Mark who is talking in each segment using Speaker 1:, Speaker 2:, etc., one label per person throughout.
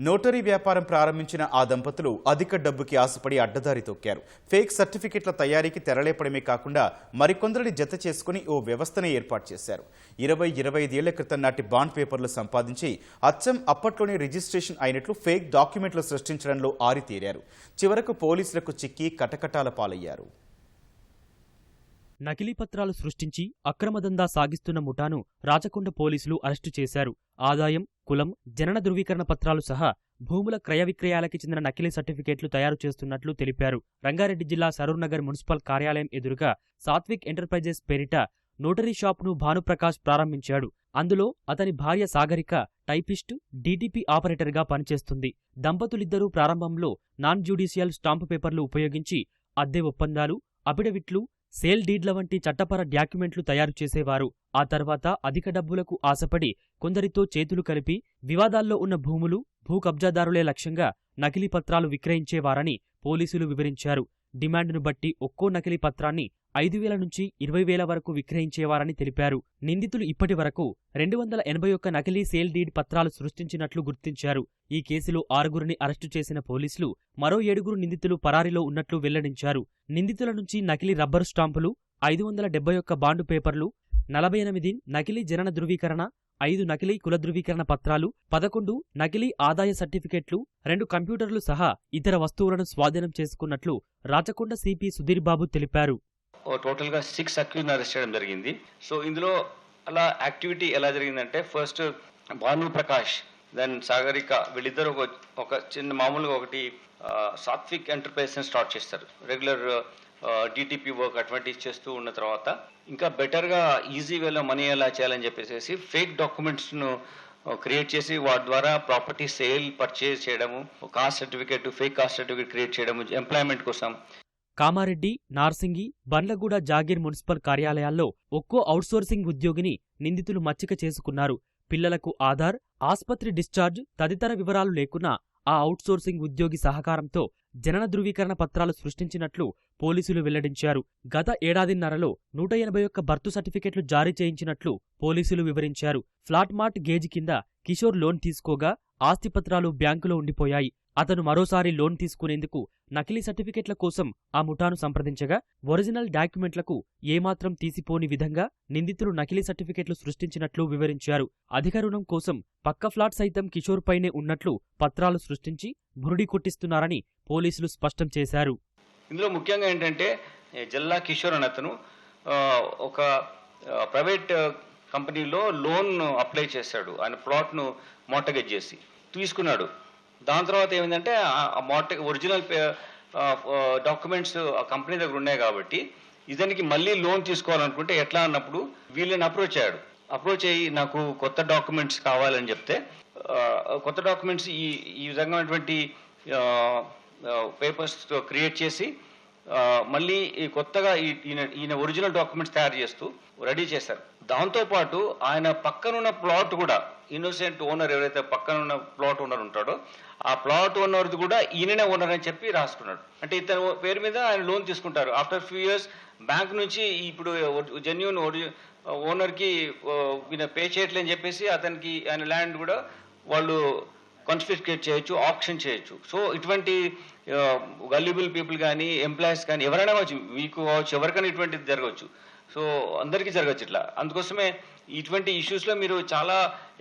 Speaker 1: Notary వ్యాపారం ప్రారంభించిన ఆ దంపతులు అధిక డబ్బుకి ఆశపడి అడ్డదారి తొక్కారు. ఫేక్ సర్టిఫికెట్ల తయారీకి తెరలేపడమే కాకుండా మరికొందరిని జత చేసుకుని ఓ వ్యవస్థనే ఏర్పాటు చేశారు. ఇరవై ఇరవై ఐదేళ్ళ క్రితం నాటి బాండ్ పేపర్లు సంపాదించి అచ్చం అప్పట్లోనే రిజిస్ట్రేషన్ అయినట్లు ఫేక్ డాక్యుమెంట్లు సృష్టించడంలో ఆరితేరారు. చివరకు పోలీసులకు చిక్కి కటకటాల పాలయ్యారు.
Speaker 2: నకిలీ పత్రాలు సృష్టించి అక్రమదందా సాగిస్తున్న ముఠాను రాచకొండ పోలీసులు అరెస్టు చేశారు. ఆదాయం కులం జనన ధృవీకరణ పత్రాలు సహా భూముల క్రయ విక్రయాలకి చెందిన నకిలీ సర్టిఫికేట్లు తయారు చేస్తున్నట్లు తెలిపారు. రంగారెడ్డి జిల్లా సరూర్నగర్ మున్సిపల్ కార్యాలయం ఎదురుగా సాత్విక్ ఎంటర్ప్రైజెస్ పేరిట నోటరీ షాప్ను భానుప్రకాష్ ప్రారంభించాడు. అందులో అతని భార్య సాగరిక టైపిస్ట్ డీటీపీ ఆపరేటర్గా పనిచేస్తుంది. దంపతులిద్దరూ ప్రారంభంలో నాన్ జ్యుడిషియల్ స్టాంపు పేపర్లు ఉపయోగించి అద్దె ఒప్పందాలు అఫిడవిట్లు సేల్ డీడ్ల వంటి చట్టపర డాక్యుమెంట్లు తయారు చేసేవారు. ఆ తర్వాత అధిక డబ్బులకు ఆశపడి కొందరితో చేతులు కలిపి వివాదాల్లో ఉన్న భూములు భూ కబ్జాదారులే లక్ష్యంగా నకిలీ పత్రాలు విక్రయించేవారని పోలీసులు వివరించారు. డిమాండ్ను బట్టి ఒక్కో నకిలీ పత్రాన్ని ఐదు వేల నుంచి ఇరవై వేల వరకు విక్రయించేవారని తెలిపారు. నిందితులు ఇప్పటి వరకు రెండు వందల ఎనభై ఒక్క నకిలీ సేల్ డీడ్ పత్రాలు సృష్టించినట్లు గుర్తించారు. ఈ కేసులో ఆరుగురిని అరెస్టు చేసిన పోలీసులు మరో ఏడుగురు నిందితులు పరారీలో ఉన్నట్లు వెల్లడించారు. నిందితుల నుంచి నకిలీ రబ్బరు స్టాంపులు ఐదు వందల డెబ్బై ఒక్క బాండు పేపర్లు నలభై ఎనిమిది నకిలీ జనన ధృవీకరణ ఐదు నకిలీ కుల ధృవీకరణ పత్రాలు పదకొండు నకిలీ ఆదాయ సర్టిఫికెట్లు రెండు కంప్యూటర్లు సహా ఇతర వస్తువులను స్వాధీనం చేసుకున్నట్లు రాచకొండ సిపి సుధీర్బాబు తెలిపారు.
Speaker 3: టోటల్గా సిక్స్ అక్యూజ్ అరెస్ట్ చేయడం జరిగింది. సో ఇందులో అలా యాక్టివిటీ ఎలా జరిగిందంటే ఫస్ట్ భాను ప్రకాష్ దెన్ సాగరిక వీళ్ళిద్దరు ఒక ఒక చిన్న మామూలుగా ఒకటి సాత్విక్ ఎంటర్ప్రైజెస్ స్టార్ట్ చేస్తారు. రెగ్యులర్ డిటిపి వర్క్ అటువంటివి చేస్తూ ఉన్న తర్వాత ఇంకా బెటర్గా ఈజీ వేలో మనీ ఎలా చేయాలని చెప్పేసి ఫేక్ డాక్యుమెంట్స్ను క్రియేట్ చేసి వాటి ద్వారా ప్రాపర్టీ సేల్ పర్చేజ్ చేయడము caste certificate fake caste certificate create చేయడము ఎంప్లాయ్మెంట్ కోసం.
Speaker 2: కామారెడ్డి నార్సింగి బండ్లగూడ జాగీర్ మున్సిపల్ కార్యాలయాల్లో ఒక్కో అవుట్సోర్సింగ్ ఉద్యోగిని నిందితులు మచ్చిక చేసుకున్నారు. పిల్లలకు ఆధార్ ఆస్పత్రి డిశ్చార్జ్ తదితర వివరాలు లేకున్నా ఆ అవుట్సోర్సింగ్ ఉద్యోగి సహకారంతో జనన ధృవీకరణ పత్రాలు సృష్టించినట్లు పోలీసులు వెల్లడించారు. గత ఏడాదిన్నరలో నూట ఎనభై ఒక్క బర్తు సర్టిఫికెట్లు జారీ చేయించినట్లు పోలీసులు వివరించారు. ఫ్లాట్ మార్ట్ గేజ్ కింద కిషోర్ లోన్ తీసుకోగా ఆస్తిపత్రాలు బ్యాంకులో ఉండిపోయాయి. అతను మరోసారి లోన్ తీసుకునేందుకు నకిలీ సర్టిఫికెట్ల కోసం ఆ ముఠాను సంప్రదించగా ఒరిజినల్ డాక్యుమెంట్లకు ఏమాత్రం తీసిపోని విధంగా నిందితులు నకిలీ సర్టిఫికెట్లు సృష్టించినట్లు వివరించారు. అధిక రుణం కోసం పక్క ఫ్లాట్ సైతం కిషోర్ పైనే ఉన్నట్లు పత్రాలు సృష్టించి బురుడి కొట్టిస్తున్నారని పోలీసులు స్పష్టం చేశారు.
Speaker 3: ఇందులో ముఖ్యంగా ఏంటంటే జిల్లా కిషోర్ అని అతను ఒక ప్రైవేట్ కంపెనీలో లోన్ అప్లై చేశాడు. ఆయన ప్లాట్ను మోటగేజ్ చేసి తీసుకున్నాడు. దాని తర్వాత ఏమైందంటే ఆ- మోట ఒరిజినల్ డాక్యుమెంట్స్ ఆ కంపెనీ దగ్గర ఉన్నాయి కాబట్టి ఇతనికి మళ్ళీ లోన్ తీసుకోవాలనుకుంటే ఎట్లా అన్నప్పుడు వీళ్ళని అప్రోచ్ అయ్యాడు. అప్రోచ్ అయ్యి నాకు కొత్త డాక్యుమెంట్స్ కావాలని చెప్తే కొత్త డాక్యుమెంట్స్ ఈ ఈ విధమైనటువంటి పేపర్స్ క్రియేట్ చేసి మళ్ళీ ఈ కొత్తగా ఈయన ఈయన ఒరిజినల్ డాక్యుమెంట్స్ తయారు చేస్తూ రెడీ చేశారు. దాంతోపాటు ఆయన పక్కనున్న ప్లాట్ కూడా ఇన్నోసెంట్ ఓనర్ ఎవరైతే పక్కనున్న ప్లాట్ ఓనర్ ఉంటాడో ఆ ప్లాట్ ఓనర్ది కూడా ఈయననే ఓనర్ అని చెప్పి రాసుకున్నాడు. అంటే ఇతను పేరు మీద ఆయన లోన్ తీసుకుంటారు. ఆఫ్టర్ ఫ్యూ ఇయర్స్ బ్యాంక్ నుంచి ఇప్పుడు జెన్యున్ ఓనర్కి ఈయన పే చేయట్లేని చెప్పేసి అతనికి ఆయన ల్యాండ్ కూడా వాళ్ళు కాన్ఫిస్కేట్ చేయొచ్చు ఆప్షన్ చేయొచ్చు. సో ఇటువంటి గల్యూబుల్ పీపుల్ కానీ ఎంప్లాయీస్ కానీ ఎవరైనా కావచ్చు మీకు కావచ్చు ఎవరికైనా ఇటువంటిది జరగవచ్చు. సో అందరికీ జరగచ్చు ఇట్లా. అందుకోసమే ఇటువంటి ఇష్యూస్లో మీరు చాలా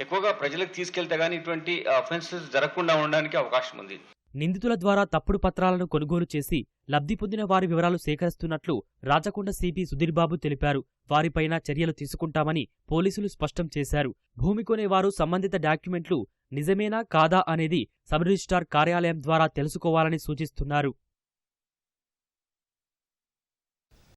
Speaker 3: ఎక్కువగా ప్రజలకు తీసుకెళ్తే కానీ ఇటువంటి అఫెన్సెస్ జరగకుండా ఉండడానికి అవకాశం ఉంది.
Speaker 2: నిందితుల ద్వారా తప్పుడు పత్రాలను కొనుగోలు చేసి లబ్ధి పొందిన వారి వివరాలు సేకరిస్తున్నట్లు రాచకొండ సిపి సుధీర్బాబు తెలిపారు. వారిపైన చర్యలు తీసుకుంటామని పోలీసులు స్పష్టం చేశారు. భూమి కొనేవారు సంబంధిత డాక్యుమెంట్లు నిజమేనా కాదా అనేది సబ్ రిజిస్టార్ కార్యాలయం ద్వారా తెలుసుకోవాలని సూచిస్తున్నారు.